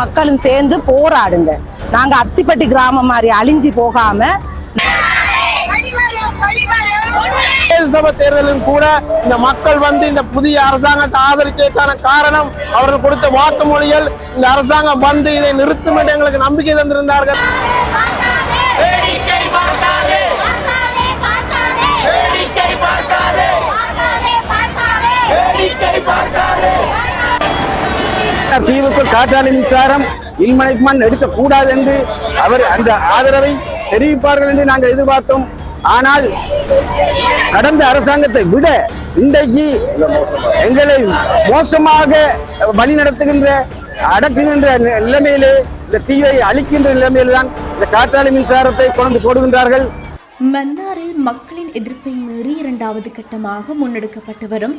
மக்களும் சேர்ந்து போராடுங்க. நாங்க அத்திப்பட்டி கிராமம் மாதிரி அழிஞ்சு போகாம சபை தேர்தலில் கூட இந்த மக்கள் வந்து இந்த புதிய அரசாங்கத்தை ஆதரித்ததற்கான காரணம் அவர்கள் கொடுத்த வாக்குமொழிகள் இந்த அரசாங்கம் வந்து இதை நிறுத்தும் என்று எங்களுக்கு நம்பிக்கை தந்திருந்தார்கள். பார்க்காதே. மன்னார் தீவுக்குள் காற்றாலை மின்சாரம் இல்மனைக்குமான் எடுக்கக்கூடாது என்று அவர் அந்த ஆதரவை தெரிவிப்பார்கள் என்று நாங்கள் எதிர்பார்த்தோம். ஆனால் கடந்த அரசாங்கத்தை விட இன்றைக்கு எங்களை மோசமாக வழி நடத்துகின்ற அடக்குகின்ற நிலைமையிலே இந்த தீவை அழிக்கின்ற நிலைமையில்தான் தான் இந்த காற்றாலை மின்சாரத்தை கொண்டு போடுகின்றார்கள். மன்னாரில் மக்களின் எதிர்ப்பை மீறி இரண்டாவது கட்டமாக முன்னெடுக்கப்பட்டு வரும்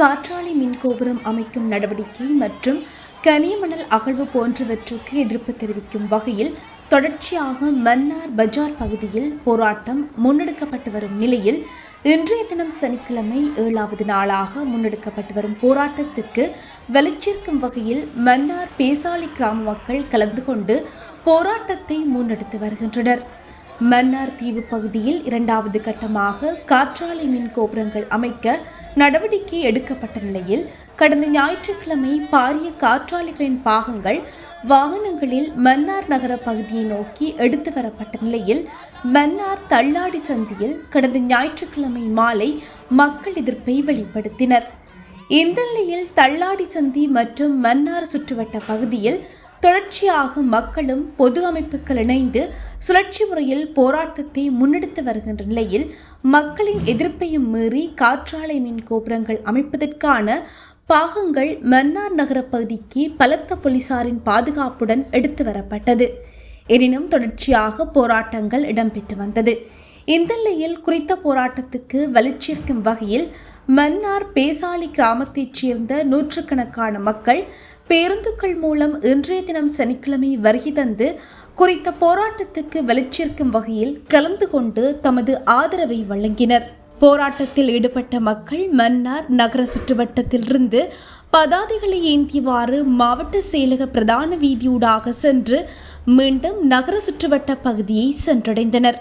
காற்றாலை மின் கோபுரம் அமைக்கும் நடவடிக்கை மற்றும் கனியமணல் அகழ்வு போன்றவற்றுக்கு எதிர்ப்பு தெரிவிக்கும் வகையில் தொடர்ச்சியாக மன்னார் பஜார் பகுதியில் போராட்டம் முன்னெடுக்கப்பட்டு வரும் நிலையில் இன்றைய தினம் சனிக்கிழமை ஏழாவது நாளாக முன்னெடுக்கப்பட்டு வரும் போராட்டத்திற்கு வெளிச்சேர்க்கும் வகையில் மன்னார் பேசாலி கிராம மக்கள் கலந்து கொண்டு போராட்டத்தை முன்னெடுத்து வருகின்றனர். மன்னார் தீவு பகுதியில் இரண்டாவது கட்டமாக காற்றாலை மின் கோபுரங்கள் அமைக்க நடவடிக்கை எடுக்கப்பட்ட நிலையில் கடந்த ஞாயிற்றுக்கிழமை பாரிய காற்றாலைகளின் பாகங்கள் வாகனங்களில் மன்னார் நகர பகுதியை நோக்கி எடுத்து வரப்பட்ட நிலையில் மன்னார் தள்ளாடி சந்தியில் கடந்த ஞாயிற்றுக்கிழமை மாலை மக்கள் எதிர்ப்பை வெளிப்படுத்தினர். இந்த நிலையில் தள்ளாடி சந்தி மற்றும் மன்னார் சுற்றுவட்ட பகுதியில் தொடர்ச்சியாக மக்களும் பொது அமைப்புகள் இணைந்து சுழற்சி முறையில் போராட்டத்தை முன்னெடுத்து வருகின்ற நிலையில் மக்களின் எதிர்ப்பையும் மீறி காற்றாலை மின் கோபுரங்கள் அமைப்பதற்கான பாகங்கள் மன்னார் நகர பகுதிக்கு பலத்த போலீசாரின் பாதுகாப்புடன் எடுத்து வரப்பட்டது. எனினும் தொடர்ச்சியாக போராட்டங்கள் இடம்பெற்று வந்தது. இந்த நிலையில் குறித்த போராட்டத்துக்கு வலுச்சேர்க்கும் வகையில் மன்னார் பேசாலி கிராமத்தைச் சேர்ந்த நூற்றுக்கணக்கான மக்கள் பேருந்துகள் மூலம் இன்றைய தினம் சனிக்கிழமை வருகை தந்து குறித்த போராட்டத்துக்கு வெளிச்சேர்க்கும் வகையில் கலந்து கொண்டு தமது ஆதரவை வழங்கினர். போராட்டத்தில் ஈடுபட்ட மக்கள் மன்னார் நகர சுற்றுவட்டத்திலிருந்து பதாதைகளை ஏந்தியவாறு மாவட்ட செயலக பிரதான வீதியூடாக சென்று மீண்டும் நகர சுற்றுவட்ட பகுதியை சென்றடைந்தனர்.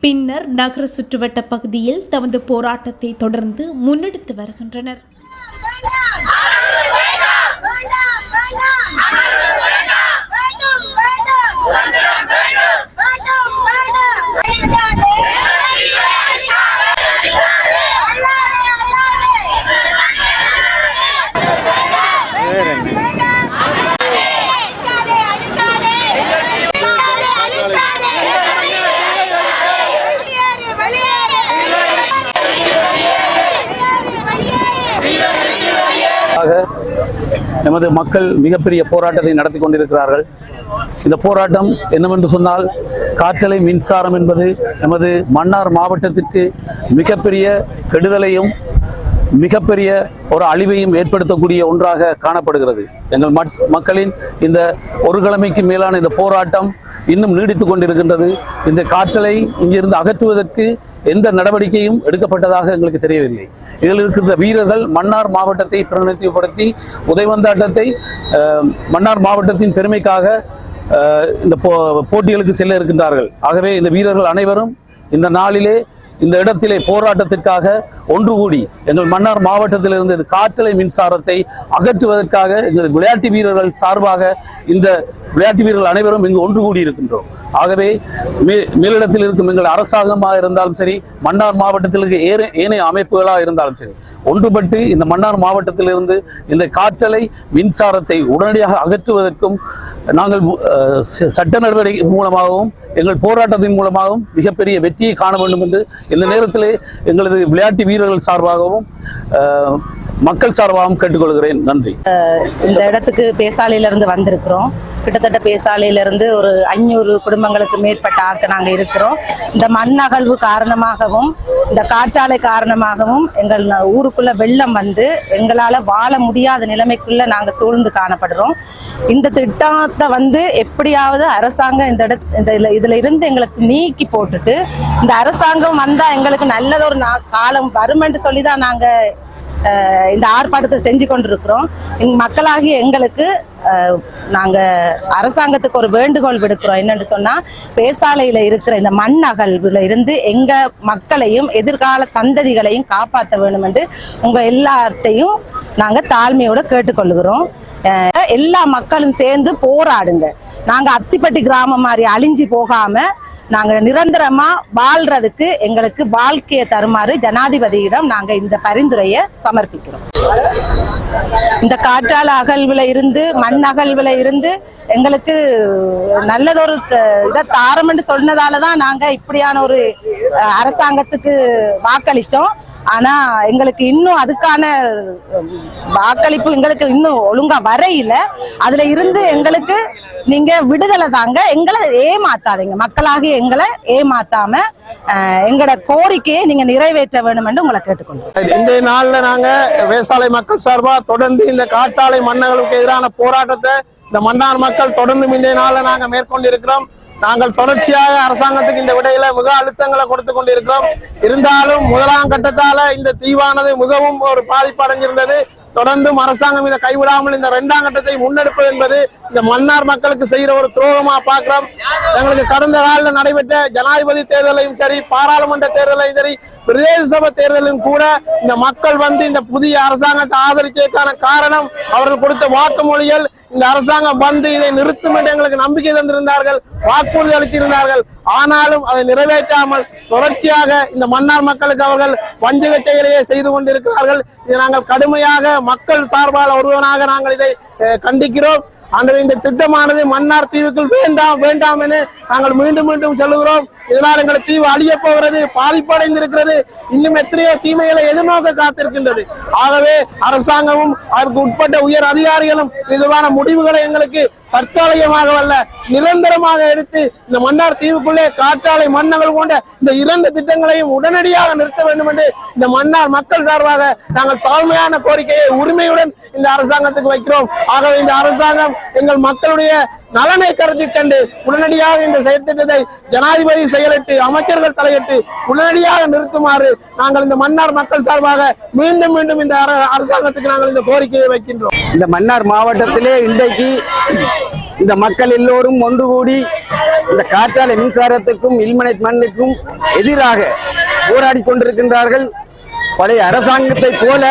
பின்னர் நகர சுற்றுவட்ட பகுதியில் தமது போராட்டத்தை தொடர்ந்து முன்னெடுத்து வருகின்றனர். நமது மக்கள் மிகப்பெரிய போராட்டத்தை நடத்தி கொண்டிருக்கிறார்கள். இந்த போராட்டம் என்னவென்று சொன்னால் காற்றலை மின்சாரம் என்பது நமது மன்னார் மாவட்டத்திற்கு மிகப்பெரிய கெடுதலையும் மிகப்பெரிய ஒரு அழிவையும் ஏற்படுத்தக்கூடிய ஒன்றாக காணப்படுகிறது. எங்கள் மக்- மக்களின் இந்த ஒரு கிழமைக்கு மேலான இந்த போராட்டம் இன்னும் நீடித்து கொண்டிருக்கின்றது. இந்த காற்றலை இங்கிருந்து அகற்றுவதற்கு எந்த நடவடிக்கையும் எடுக்கப்பட்டதாக எங்களுக்கு தெரியவில்லை. இதில் இருக்கின்ற வீரர்கள் மன்னார் மாவட்டத்தை பிரதிநிதித்துவப்படுத்தி உதைவந்தாட்டத்தை மன்னார் மாவட்டத்தின் பெருமைக்காக இந்த போ- போட்டிகளுக்கு செல்ல இருக்கின்றார்கள். ஆகவே இந்த வீரர்கள் அனைவரும் இந்த நாளிலே இந்த இடத்திலே போராட்டத்திற்காக ஒன்று கூடி எங்கள் மன்னார் மாவட்டத்திலிருந்து இந்த காற்றலை மின்சாரத்தை அகற்றுவதற்காக எங்கள் விளையாட்டு வீரர்கள் சார்பாக இந்த விளையாட்டு வீரர்கள் அனைவரும் இங்கு ஒன்று கூடி இருக்கின்றோம். ஆகவே மே- மேலிடத்தில் இருக்கும் எங்கள் அரசாங்கமாக இருந்தாலும் சரி மன்னார் மாவட்டத்தில் இருக்க ஏனைய அமைப்புகளாக இருந்தாலும் சரி ஒன்றுபட்டு இந்த மன்னார் மாவட்டத்திலிருந்து இந்த காற்றலை மின்சாரத்தை உடனடியாக அகற்றுவதற்கும் நாங்கள் ச- சட்ட நடவடிக்கை மூலமாகவும் எங்கள் போராட்டத்தின் மூலமாகவும் மிகப்பெரிய வெற்றியை காண வேண்டும் என்று இந்த நேரத்தில் எங்களது விளையாட்டு வீரர்கள் சார்பாகவும் மக்கள் சார்பாகவும் கேட்டுக்கொள்கிறேன். நன்றி. இந்த இடத்துக்கு பேசாலையிலிருந்து வந்திருக்கிறோம். கிட்டத்தட்ட பேசாலையிலிருந்து ஒரு ஐநூறு குடும்பங்களுக்கு மேற்பட்ட ஆட்கள் நாங்கள் இருக்கிறோம். இந்த மண் அகழ்வு காரணமாகவும் இந்த காற்றாலை காரணமாகவும் எங்கள் ஊருக்குள்ளே ஊருக்குள்ள வெள்ளம் வந்து எங்களால் வாழ முடியாத நிலைமைக்குள்ள நாங்கள் சூழ்ந்து காணப்படுறோம். இந்த திட்டத்தை வந்து எப்படியாவது அரசாங்கம் இந்த இட இந்த இதில் இருந்து எங்களுக்கு நீக்கி போட்டுட்டு இந்த அரசாங்கம் வந்து எங்களுக்கு நல்லதொரு நா- காலம் வருமென்று சொல்லி சொல்லிதான் நாங்க இந்த ஆர்ப்பாட்டத்தை செஞ்சு கொண்டிருக்கிறோம். எங்க மக்களாகிய எங்களுக்கு நாங்க அரசாங்கத்துக்கு ஒரு வேண்டுகோள் விடுக்கிறோம். என்னன்னு சொன்னா பேசாலையில இருக்கிற இந்த மண் அகழ்வுல இருந்து எங்க மக்களையும் எதிர்கால சந்ததிகளையும் காப்பாற்ற வேணும் என்று உங்க எல்லார்ட்டையும் நாங்க தாழ்மையோட கேட்டுக்கொள்கிறோம். எல்லா மக்களும் சேர்ந்து போராடுங்க. நாங்க அத்திப்பட்டி கிராமம் மாதிரி அழிஞ்சு போகாம நாங்க நிரந்தரமா வாழ்றதுக்கு எங்களுக்கு வாழ்க்கையை தருமாறு ஜனாதிபதியிடம் நாங்க இந்த பரிந்துரையை சமர்ப்பிக்கிறோம். இந்த காற்றால அகழ்வுல இருந்து மண் அகழ்வுல இருந்து எங்களுக்கு நல்லதொரு இதை தாரம்னு சொன்னதால தான் நாங்க இப்படியான ஒரு அரசாங்கத்துக்கு வாக்களிச்சோம். ஆனா எங்களுக்கு இன்னும் அதுக்கான வாக்களிப்பு எங்களுக்கு இன்னும் ஒழுங்கா வரையில. அதுல இருந்து எங்களுக்கு நீங்க விடுதலை தாங்க. எங்களை ஏமாத்தாதீங்க. மக்களாகி எங்களை ஏமாத்தாம எங்களோட கோரிக்கையை நீங்க நிறைவேற்ற வேண்டும் என்று உங்களை கேட்டுக்கொள்கிறோம். இந்த நாள்ல நாங்க வேசாலை மக்கள் சார்பா தொடர்ந்து இந்த காற்றாலை மன்னர்களுக்கு எதிரான போராட்டத்தை இந்த மன்னார் மக்கள் தொடர்ந்து இன்றைய நாள்ல நாங்க மேற்கொண்டிருக்கிறோம். நாங்கள் தொடர்ச்சியாக அரசாங்கத்துக்கு இந்த விடையில மிக அழுத்தங்களை கொடுத்து கொண்டிருக்கிறோம். இருந்தாலும் முதலாம் கட்டத்தால இந்த தீவானது மிகவும் ஒரு பாதிப்பு அடைஞ்சிருந்தது. தொடர்ந்தும் அரசாங்கம் இதை கைவிடாமல் இந்த இரண்டாம் கட்டத்தை முன்னெடுப்பது என்பது இந்த மன்னார் மக்களுக்கு செய்யற ஒரு துரோகமா பார்க்கிறோம். எங்களுக்கு கடந்த காலில் நடைபெற்ற ஜனாதிபதி தேர்தலையும் சரி பாராளுமன்ற தேர்தலையும் சரி பிரதேச சபை தேர்தலிலும் கூட இந்த மக்கள் வந்து இந்த புதிய அரசாங்கத்தை ஆதரித்ததற்கான காரணம் அவர்கள் கொடுத்த வாக்குமொழிகள் இந்த அரசாங்கம் வந்து இதை நிறுத்தும் என்று எங்களுக்கு நம்பிக்கை தந்திருந்தார்கள் வாக்குறுதி அளித்திருந்தார்கள். ஆனாலும் அதை நிறைவேற்றாமல் தொடர்ச்சியாக இந்த மன்னார் மக்களுக்கு அவர்கள் வஞ்சக செயலையே செய்து கொண்டிருக்கிறார்கள். இதை நாங்கள் கடுமையாக மக்கள் சார்பால் ஒருவனாக நாங்கள் இதை கண்டிக்கிறோம். ஆண்டவர் இந்த திட்டமானது மன்னார் தீவுக்குள் வேண்டாம் வேண்டாம் என நாங்கள் மீண்டும் மீண்டும் சொல்லுகிறோம். இதனால் எங்கள் தீவு அழிய போகிறது பாதிப்படைந்திருக்கிறது. இன்னும் எத்தனையோ தீமைகளை எதிர்நோக்க காத்திருக்கின்றது. ஆகவே அரசாங்கமும் அதற்கு உட்பட்ட உயர் அதிகாரிகளும் இதுவான முடிவுகளை எங்களுக்கு தற்காலிகமாக அல்ல நிரந்தரமாக எடுத்து இந்த மன்னார் தீவுக்குள்ளே காற்றாலை மன்னங்கள் கொண்ட இந்த இரண்டு திட்டங்களையும் உடனடியாக நிறுத்த வேண்டும் என்று இந்த மன்னார் மக்கள் சார்பாக நாங்கள் தாழ்மையான கோரிக்கையை உரிமையுடன் இந்த அரசாங்கத்துக்கு வைக்கிறோம். ஆகவே இந்த அரசாங்கம் எங்கள் மக்களுடைய நலனை கருதி கண்டு உடனடியாக இந்த செயற்திட்டத்தை ஜனாதிபதி செயலிட்டு அமைச்சர்கள் தலையிட்டு உடனடியாக நிறுத்துமாறு நாங்கள் இந்த மன்னார் மக்கள் சார்பாக மீண்டும் மீண்டும் இந்த அர- அரசாங்கத்துக்கு நாங்கள் இந்த கோரிக்கையை வைக்கின்றோம். இந்த மன்னார் மாவட்டத்திலே இன்றைக்கு இந்த மக்கள் எல்லோரும் ஒன்று கூடி இந்த காற்றாலை மின்சாரத்துக்கும் இல்மனைட் மண்ணுக்கும் எதிராக போராடி கொண்டிருக்கின்றார்கள். பழைய அரசாங்கத்தை போல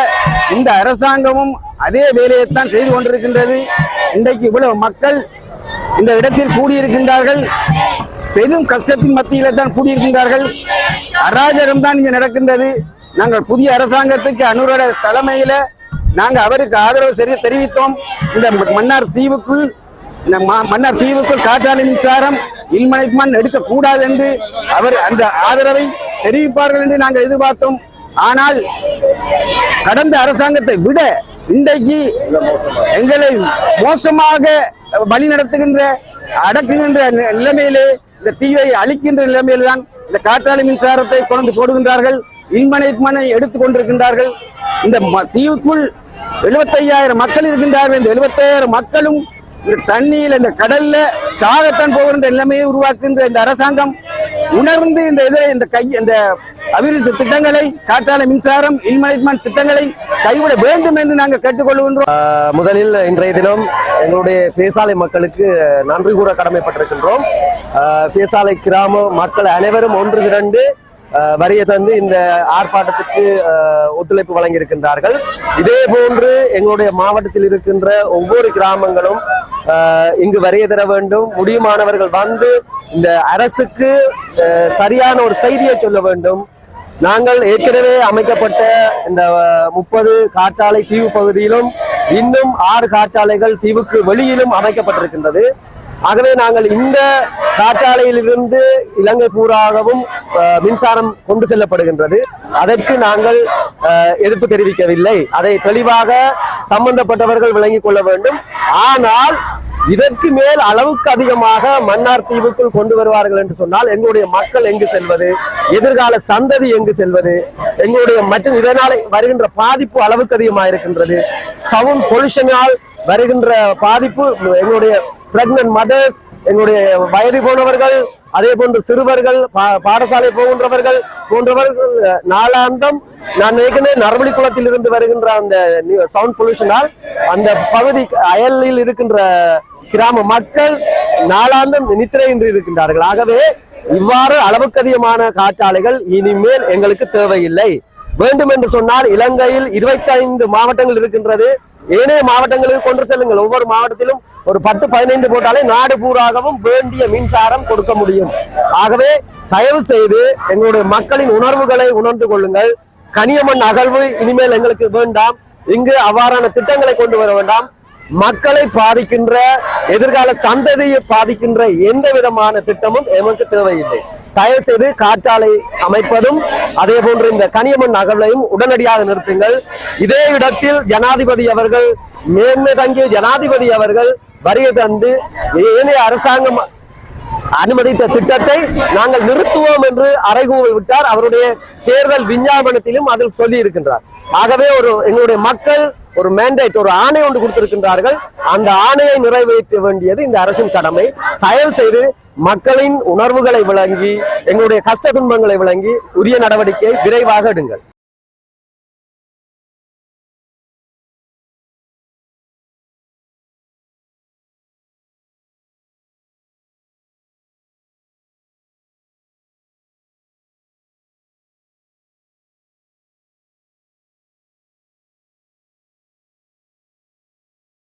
இந்த அரசாங்கமும் அதே வேலையைத்தான் செய்து கொண்டிருக்கின்றது. இன்றைக்கு இவ்வளவு மக்கள் இந்த இடத்தில் கூடியிருக்கின்றார்கள். பெரும் கஷ்டத்தின் மத்தியில தான் கூடியிருக்கின்றார்கள். அராஜகம் தான் இங்கே நடக்கின்றது. நாங்கள் புதிய அரசாங்கத்துக்கு அனுரோட தலைமையில நாங்கள் அவருக்கு ஆதரவு சரி தெரிவித்தோம். இந்த மன்னார் தீவுக்குள் இந்த ம- மன்னார் தீவுக்குள் காற்றாலை மின்சாரம் இல்மனை மண் எடுக்கக்கூடாது என்று அவர் அந்த ஆதரவை தெரிவிப்பார்கள் என்று நாங்கள் எதிர்பார்த்தோம். ஆனால் கடந்த அரசாங்கத்தை விட இன்றைக்கு எங்களை மோசமாக வழி நடத்துகின்ற அடக்குகின்ற நிலைமையிலே இந்த தீயை அழிக்கின்ற நிலைமையில் தான் இந்த காற்றாலை மின்சாரத்தை கொண்டு போடுகின்றார்கள். இன்மனை மனை எடுத்துக் கொண்டிருக்கின்றார்கள். இந்த ம- தீவுக்குள் எழுபத்தையாயிரம் மக்கள் இருக்கின்றார்கள். இந்த எழுபத்தையாயிரம் மக்களும் இந்த தண்ணியில் இந்த கடல்ல சாகத்தான் போகின்ற நிலைமையை உருவாக்குகின்ற இந்த அரசாங்கம் உணர்ந்து இந்த இதில் இந்த கை இந்த அபிவிருத்தி திட்டங்களை காற்றாலை மின்சாரம் இல்மனைட்மெண்ட் திட்டங்களை கைவிட வேண்டும் என்று நாங்கள் கேட்டுக்கொள்கின்றோம். முதலில் இன்றைய தினம் எங்களுடைய பேசாலை மக்களுக்கு நன்றி கூற கடமைப்பட்டிருக்கின்றோம். பேசாலை கிராம மக்கள் அனைவரும் ஒன்று திரண்டு அஹ், வரிய தந்து இந்த ஆர்ப்பாட்டத்துக்கு ஒத்துழைப்பு வழங்கியிருக்கின்றார்கள். இதே போன்று எங்களுடைய மாவட்டத்தில் இருக்கின்ற ஒவ்வொரு கிராமங்களும் இங்கு வரைய தர வேண்டும். முடியுமானவர்கள் வந்து இந்த அரசுக்கு சரியான ஒரு செய்தியை சொல்ல வேண்டும். நாங்கள் ஏற்கனவே அமைக்கப்பட்ட இந்த முப்பது காற்றாலை தீவு பகுதியிலும் இன்னும் ஆறு காற்றாலைகள் தீவுக்கு வெளியிலும் அமைக்கப்பட்டிருக்கின்றது. ஆகவே நாங்கள் இந்த காற்றாலையிலிருந்து இலங்கை பூராகவும் மின்சாரம் கொண்டு செல்லப்படுகின்றது. அதற்கு நாங்கள் எதிர்ப்பு தெரிவிக்கவில்லை. அதை தெளிவாக சம்பந்தப்பட்டவர்கள் விளங்கிக் கொள்ள வேண்டும். ஆனால் இதற்கு மேல் அளவுக்கு அதிகமாக மன்னார் தீவுக்குள் கொண்டு வருவார்கள் என்று சொன்னால் எங்களுடைய மக்கள் எங்கு செல்வது? எதிர்கால சந்ததி எங்கு செல்வது? எங்களுடைய மற்றும் இதனால் வருகின்ற பாதிப்பு அளவுக்கு அதிகமாக இருக்கின்றது. சவுண்ட் பொல்யூஷனால் வருகின்ற பாதிப்பு எங்களுடைய பிரெக்னன்ட் மதர்ஸ் எங்களுடைய வயது போனவர்கள் அதே போன்று சிறுவர்கள் பா- பாடசாலை போகின்றவர்கள் போன்றவர்கள் நாளாந்தம் நான் ஏற்கனவே நரவழி குளத்தில் இருந்து வருகின்ற அந்த சவுண்ட் பொல்யூஷனால் அந்த பகுதி அயலில் இருக்கின்ற கிராம மக்கள் நாளாந்தம் நித்திரையின்றி இருக்கின்றார்கள். ஆகவே இவ்வாறு அளவுக்கு அதிகமான காற்றாலைகள் இனிமேல் எங்களுக்கு தேவையில்லை. வேண்டும் என்று சொன்னால் இலங்கையில் 25 மாவட்டங்கள் இருக்கின்றது. ஏனைய மாவட்டங்களுக்கு கொண்டு செல்லுங்கள். ஒவ்வொரு மாவட்டத்திலும் ஒரு பத்து பதினைந்து போட்டாலே நாடு பூராகவும் வேண்டிய மின்சாரம் கொடுக்க முடியும். ஆகவே தயவு செய்து எங்களுடைய மக்களின் உணர்வுகளை உணர்ந்து கொள்ளுங்கள். கனியமண் அகழ்வு இனிமேல் எங்களுக்கு வேண்டாம். இங்கு அவ்வாறான திட்டங்களை கொண்டு வர வேண்டாம். மக்களை பாதிக்கின்ற எதிர்கால சந்ததியை பாதிக்கின்ற எந்த விதமான திட்டமும் எமக்கு தேவையில்லை. தயவு செய்து காற்றாலை அமைப்பதும் அதே போன்று இந்த கனியமன் அகழ்வையும் உடனடியாக நிறுத்துங்கள். இதே இடத்தில் ஜனாதிபதி அவர்கள் மேன்மை தங்கிய ஜனாதிபதி அவர்கள் வருகை தந்து ஏனைய அரசாங்கம் அனுமதித்த திட்டத்தை நாங்கள் நிறுத்துவோம் என்று அறைகூவல் விட்டார். அவருடைய தேர்தல் விஞ்ஞாபனத்திலும் அதில் சொல்லி இருக்கின்றார் ஆகவே ஒரு எங்களுடைய மக்கள் ஒரு மேண்டேட் ஒரு ஆணை ஒன்று கொடுத்திருக்கின்றார்கள். அந்த ஆணையை நிறைவேற்ற வேண்டியது இந்த அரசின் கடமை. தயவு செய்து மக்களின் உணர்வுகளை விளங்கி எங்களுடைய கஷ்ட துன்பங்களை விளங்கி உரிய நடவடிக்கையை விரைவாக எடுங்கள்.